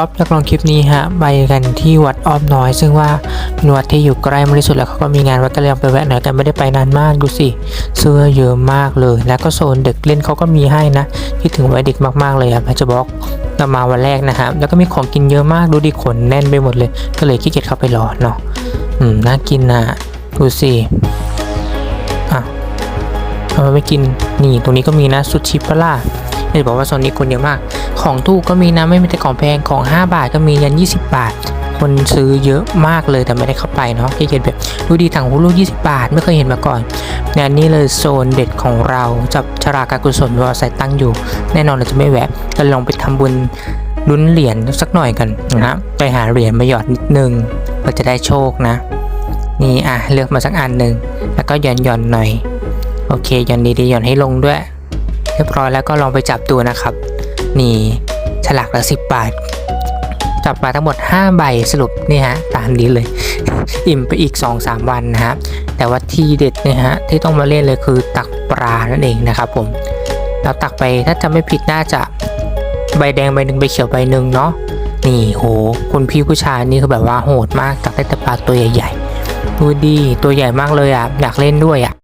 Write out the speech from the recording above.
ก๊อฟอยากลองคลิปนี้ฮะไปกันที่วัดอ้อมน้อย ซึ่งว่าเป็นวัดที่อยู่ใกล้มากที่สุดแล้วเขาก็มีงานวัดก็เลยลองไปแวะหน่อยกันไม่ได้ไปนานมากดูสิเสื้อเยอะมากเลย แล้วก็โซนเด็กเล่นเขาก็มีให้นะคิดถึงวัยเด็กมากๆเลยครับจะบอกเรามาวันแรกนะครับแล้วก็มีของกินเยอะมากดูดิขนแน่นไปหมดเลย ก็เลยขี้เกียจเข้าไปรอเนาะอืมน่ากินนะดูสิอะทำไมไม่กินนี่ตรงนี้ก็มีนะสุชิปะล่า เห็นบอกว่าโซนนี้คนเยอะมาก ของถูกก็มีนะไม่มีแต่ของแพงของ 5 บาทก็มียัน 20 บาท คนซื้อเยอะมากเลยแต่ไม่ได้เข้าไปเนาะที่เห็นแบบดูดีถังหูลูก20 บาท ไม่เคยเห็นมาก่อนงานนี้เลยโซนเด็ดของเราจับชราการกุศลวอใส่ตั้งอยู่ แน่นอนเราจะไม่แวะเราลองไปทำบุญลุ้นเหรียญสักหน่อยกันนะฮะไปหาเหรียญมาหยอดนิดนึงเพื่อจะได้โชคนะ นี่อะเลือกมาสักอันหนึ่งแล้วก็หย่อนหย่อนหน่อย โอเคหย่อนดีๆหย่อนให้ลงด้วย เรียบร้อยแล้วก็ลองไปจับดูนะครับ นี่ฉลากละสิบบาท จับมาทั้งหมด 5 ใบสรุปนี่ฮะตามนี้เลย อิ่มไปอีก 2-3 วันนะครับแต่ว่าที่เด็ดเนี่ยฮะที่ต้องมาเล่นเลยคือตักปลานั่นเองนะครับผมเราตักไปถ้าจำไม่ผิดน่าจะใบแดงใบหนึ่งใบเขียวใบหนึ่งเนาะนี่โหคุณพี่ผู้ชายนี่คือแบบว่าโหดมากตักได้แต่ปลาตัวใหญ่ๆดูดีตัวใหญ่มากเลยอะอยากเล่นด้วยอะ